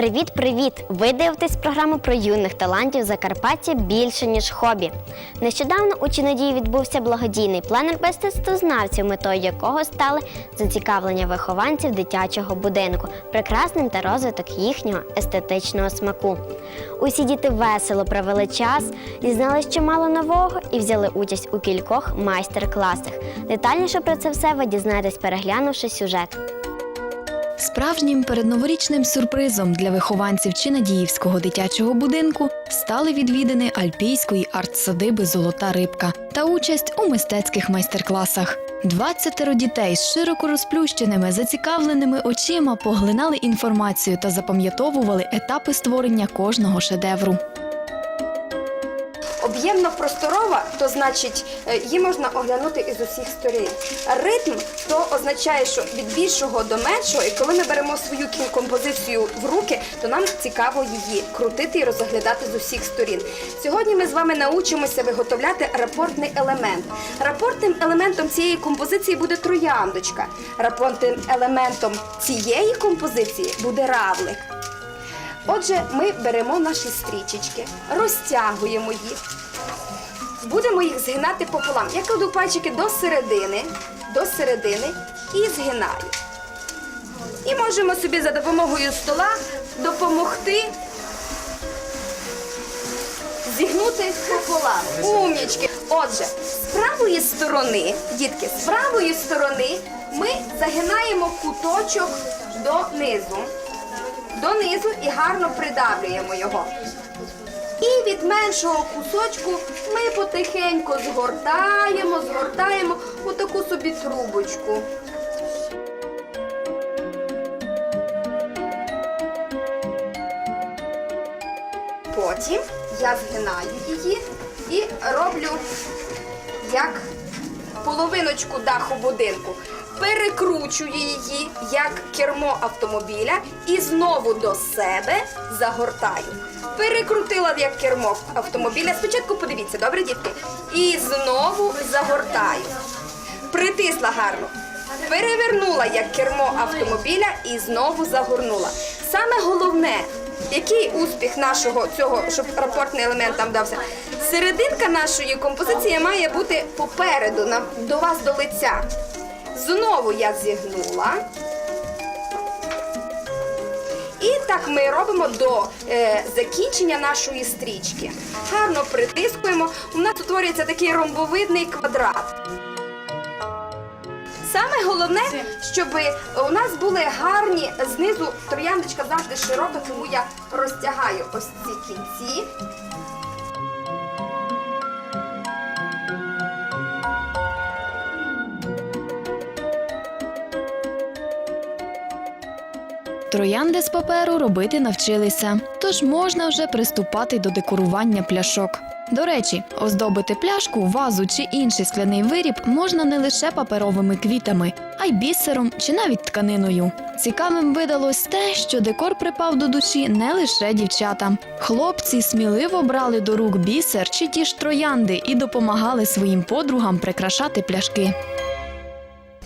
Привіт, привіт! Ви дивитесь програму про юних талантів Закарпаття більше ніж хобі. Нещодавно у Чинодії відбувся благодійний пленер мистецтвознавців, метою якого стали зацікавлення вихованців дитячого будинку, прекрасним та розвиток їхнього естетичного смаку. Усі діти весело провели час, дізнались чимало нового і взяли участь у кількох майстер-класах. Детальніше про це все ви дізнаєтесь, переглянувши сюжет. Справжнім передноворічним сюрпризом для вихованців Чинадіївського дитячого будинку стали відвідини альпійської артсадиби Золота рибка та участь у мистецьких майстер-класах. Двадцятеро дітей з широко розплющеними, зацікавленими очима поглинали інформацію та запам'ятовували етапи створення кожного шедевру. Об'ємно просторова, то значить е, її можна оглянути із усіх сторін. Ритм то означає, що від більшого до меншого, і коли ми беремо свою композицію в руки, то нам цікаво її крутити і розглядати з усіх сторін. Сьогодні ми з вами научимося виготовляти рапортний елемент. Рапортним елементом цієї композиції буде трояндочка. Рапортним елементом цієї композиції буде равлик. Отже, ми беремо наші стрічечки, розтягуємо їх, будемо їх згинати пополам. Я кладу пальчики до середини, до середини і згинаю. І можемо собі за допомогою стола допомогти зігнути пополам. Умнічки. Отже, з правої сторони, дітки, з правої сторони ми загинаємо куточок донизу донизу і гарно придавлюємо його. І від меншого кусочку ми потихеньку згортаємо, згортаємо у таку собі трубочку. Потім я згинаю її і роблю як половиночку даху будинку. Перекручую її як кермо автомобіля і знову до себе загортаю. Перекрутила як кермо автомобіля. Спочатку подивіться, добре, дітки? І знову загортаю. Притисла гарно. Перевернула як кермо автомобіля і знову загорнула. Саме головне, який успіх нашого цього, щоб рапортний елемент нам дався. Серединка нашої композиції має бути попереду, нам до вас до лиця. Знову я зігнула. Так ми робимо до е, закінчення нашої стрічки. Гарно притискуємо. У нас утворюється такий ромбовидний квадрат. Саме головне, щоб у нас були гарні знизу трояндочка завжди широка, тому я розтягаю ось ці кінці. Троянди з паперу робити навчилися, тож можна вже приступати до декорування пляшок. До речі, оздобити пляшку, вазу чи інший скляний виріб можна не лише паперовими квітами, а й бісером чи навіть тканиною. Цікавим видалось те, що декор припав до душі не лише дівчатам. Хлопці сміливо брали до рук бісер чи ті ж троянди і допомагали своїм подругам прикрашати пляшки.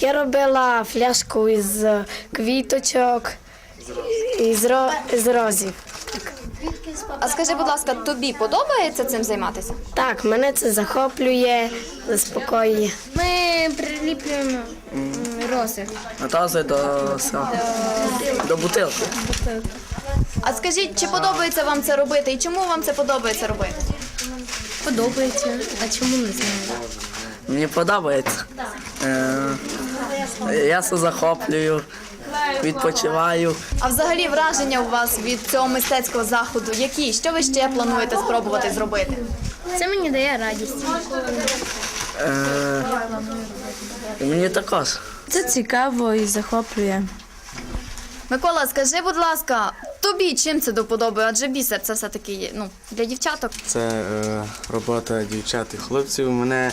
Я робила фляжку із квіточок, із, ро... з розів. А скажи, будь ласка, тобі подобається цим займатися? Так, мене це захоплює, заспокоює. Ми приліплюємо рози. Натази до, до бутилки. А скажіть, чи подобається вам це робити і чому вам це подобається робити? Подобається. А чому не знаю? Мені подобається. Е, я се захоплюю, відпочиваю. А взагалі враження у вас від цього мистецького заходу які? Що ви ще плануєте спробувати зробити? Це мені дає радість. Е, мені також. Це цікаво і захоплює. Микола, скажи, будь ласка, тобі чим це до подоби? Адже бісер це все-таки є, ну, для дівчаток. Це е, робота дівчат і хлопців. Мене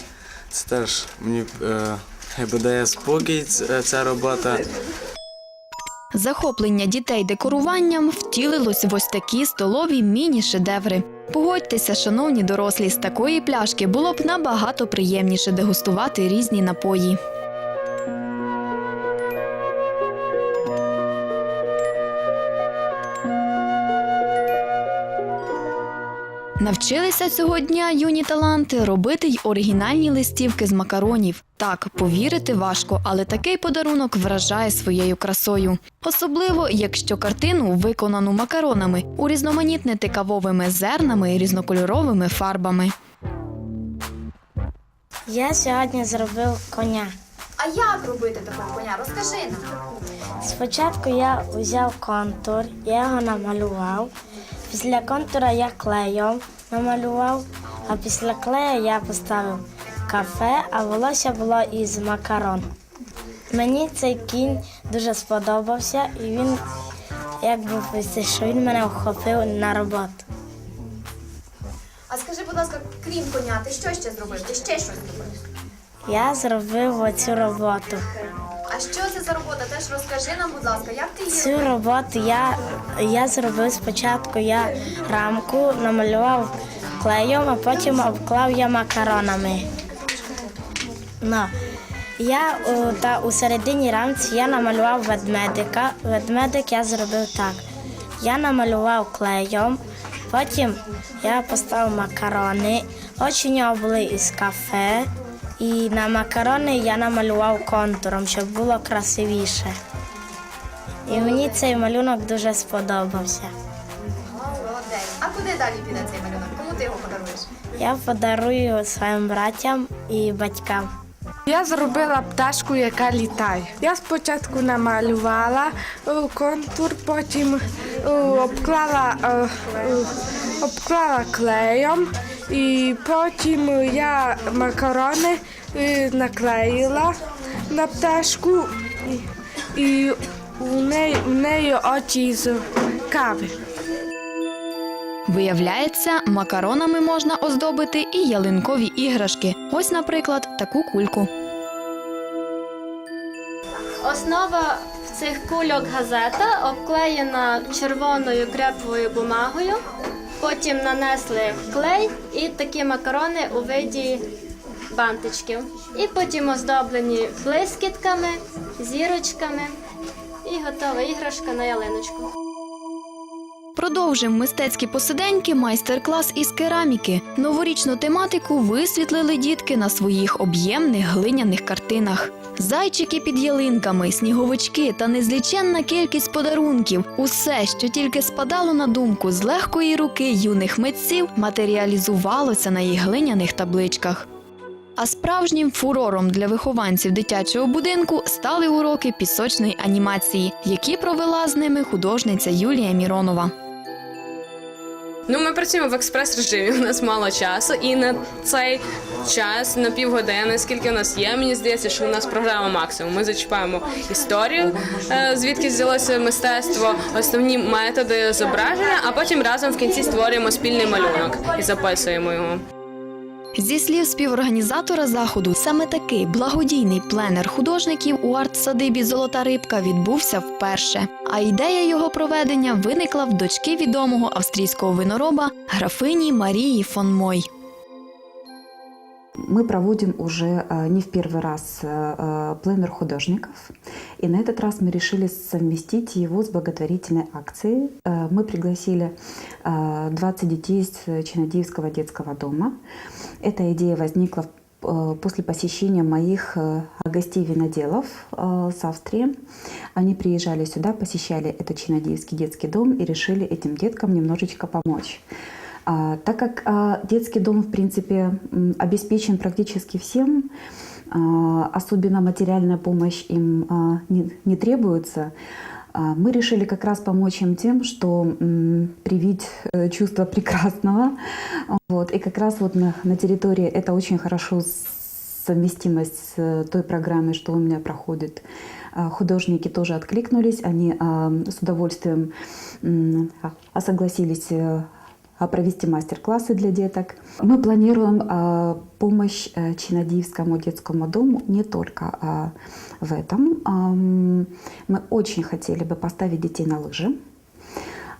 це теж мені е, дає спокій ця робота. Захоплення дітей декоруванням втілилось в ось такі столові міні-шедеври. Погодьтеся, шановні дорослі, з такої пляшки було б набагато приємніше дегустувати різні напої. Навчилися цього дня юні таланти робити й оригінальні листівки з макаронів. Так, повірити важко, але такий подарунок вражає своєю красою. Особливо, якщо картину, виконану макаронами, урізноманітнити кавовими зернами і різнокольоровими фарбами. Я сьогодні зробив коня. А як робити такого коня? Розкажи нам. Спочатку я взяв контур, я його намалював. Після контура я клеєм намалював, а після клея я поставив кафе, а волосся було із макарон. Мені цей кінь дуже сподобався і він якби що він мене охопив на роботу. А скажи, будь ласка, крім коня, ти що ще зробив? Ти ще щось зробив? Я зробив оцю роботу. А що це за робота? Теж розкажи нам, будь ласка, як ти її Цю роботу я, я зробив спочатку я рамку намалював клеєм, а потім обклав я макаронами. Ну, я у, та, у середині рамці я намалював ведмедика. Ведмедик я зробив так. Я намалював клеєм, потім я поставив макарони. Очі у нього були із кафе. І на макарони я намалював контуром, щоб було красивіше. І мені цей малюнок дуже сподобався. молодець. А куди далі піде цей малюнок? Кому ти його подаруєш? Я подарую своїм братям і батькам. Я зробила пташку, яка літає. Я спочатку намалювала е, контур, потім е, обклала, е, обклала клеєм, і потім я макарони е, наклеїла на пташку, і, у неї, у неї очі з кави. Виявляється, макаронами можна оздобити і ялинкові іграшки. Ось, наприклад, таку кульку. Основа цих кульок газета обклеєна червоною креповою бумагою. Потім нанесли клей і такі макарони у виді бантичків. І потім оздоблені блискітками, зірочками і готова іграшка на ялиночку. Продовжимо мистецькі посиденьки, майстер-клас із кераміки. Новорічну тематику висвітлили дітки на своїх об'ємних глиняних картинах. Зайчики під ялинками, сніговички та незліченна кількість подарунків усе, що тільки спадало на думку з легкої руки юних митців, матеріалізувалося на їх глиняних табличках. А справжнім фурором для вихованців дитячого будинку стали уроки пісочної анімації, які провела з ними художниця Юлія Міронова. Ну, ми працюємо в експрес-режимі. У нас мало часу, і на цей час, на півгодини, скільки у нас є, мені здається, що у нас програма максимум. Ми зачіпаємо історію, е, звідки взялося мистецтво, основні методи зображення, а потім разом в кінці створюємо спільний малюнок і записуємо його. Зі слів співорганізатора заходу, саме такий благодійний пленер художників у арт-садибі Золота рибка відбувся вперше. А ідея його проведення виникла в дочки відомого австрійського винороба графині Марії фон Мой. Мы проводим уже э, не в первый раз э, э, пленер художников. И на этот раз мы решили совместить его с благотворительной акцией. Мы пригласили э, 20 детей из Чинадиевского детского дома. Эта идея возникла после посещения моих гостей виноделов с Австрии. Они приезжали сюда, посещали этот Чинадиевский детский дом и решили этим деткам немножечко помочь. А, так как а, детский дом, в принципе, обеспечен практически всем, а, особенно материальная помощь им не, требуется, мы решили как раз помочь им тем, что привить э, чувство прекрасного. Вот. И как раз вот на, на территории это очень хорошо совместимость с э, той программой, что у меня проходит. Художники тоже откликнулись, они с удовольствием согласились э, провести мастер-классы для деток. Мы планируем а, помощь э, Чинадиевскому детскому дому не только а, в этом. Мы очень хотели бы поставить детей на лыжи.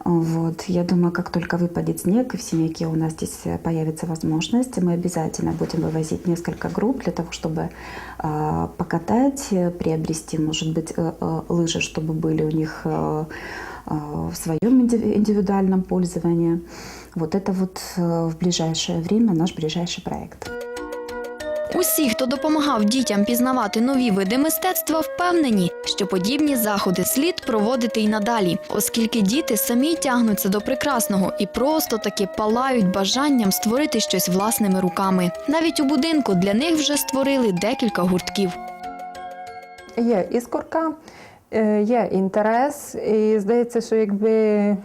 Вот. Я думаю, как только выпадет снег, и в Семейке у нас здесь э, появится возможность, мы обязательно будем вывозить несколько групп для того, чтобы а, покатать, приобрести, может быть, э, лыжи, чтобы были у них в своем инди- индивидуальном пользовании. Вот это вот э, в ближайшее время наш ближайший проект. Усі, хто допомагав дітям пізнавати нові види мистецтва, впевнені, що подібні заходи слід проводити й надалі, оскільки діти самі тягнуться до прекрасного і просто таки палають бажанням створити щось власними руками. Навіть у будинку для них вже створили декілька гуртків. Є іскорка, е, є інтерес, і здається, що якби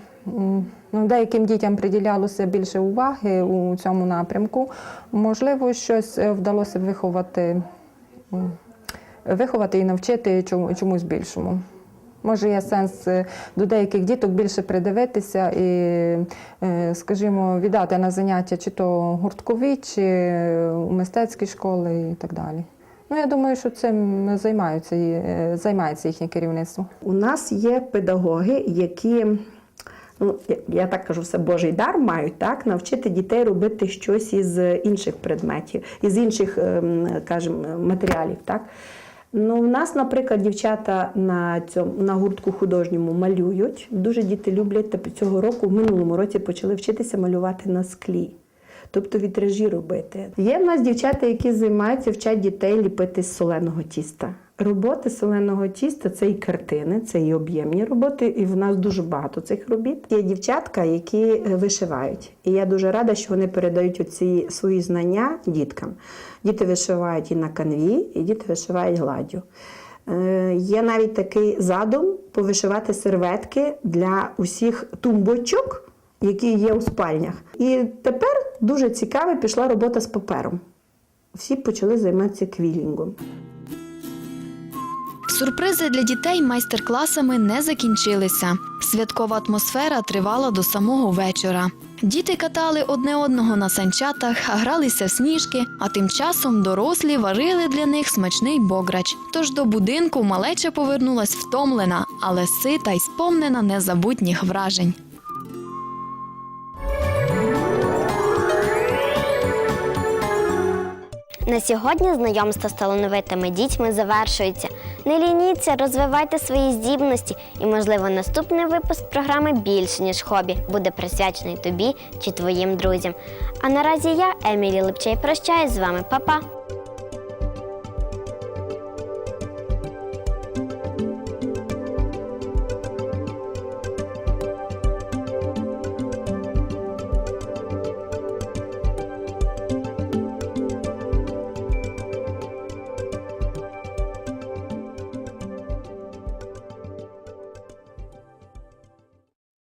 ну, деяким дітям приділялося більше уваги у цьому напрямку, можливо, щось е, вдалося виховати, виховати і навчити чомусь більшому. Може, є сенс е, до деяких діток більше придивитися і, е, скажімо, віддати на заняття чи то гурткові, чи у мистецькі школи і так далі. Ну, я думаю, що цим займаються, займається їхнє керівництво. У нас є педагоги, які, ну, я- так кажу, все Божий дар мають так, навчити дітей робити щось із інших предметів, із інших, ем, кажемо, матеріалів. Так? Ну, у нас, наприклад, дівчата на цьому на гуртку художньому малюють. Дуже діти люблять. Та цього року, в минулому році, почали вчитися малювати на склі. Тобто вітражі робити. Є в нас дівчата, які займаються, вчать дітей ліпити з соленого тіста. Роботи соленого тіста це і картини, це і об'ємні роботи, і в нас дуже багато цих робіт. Є дівчатка, які е, вишивають. І я дуже рада, що вони передають оці свої знання діткам. Діти вишивають і на канві, і діти вишивають гладдю. Е, Є навіть такий задум повишивати серветки для усіх тумбочок, які є у спальнях. І тепер дуже цікава пішла робота з папером. Всі почали займатися квілінгом. Сюрпризи для дітей майстер-класами не закінчилися. Святкова атмосфера тривала до самого вечора. Діти катали одне одного на санчатах, гралися в сніжки, а тим часом дорослі варили для них смачний бограч. Тож до будинку малеча повернулась втомлена, але сита й сповнена незабутніх вражень. На сьогодні знайомство з талановитими дітьми завершується. Не лініться, розвивайте свої здібності, і, можливо, наступний випуск програми більше ніж хобі буде присвячений тобі чи твоїм друзям. А наразі я, Емілі Липчей, прощаюсь з вами, Па-па!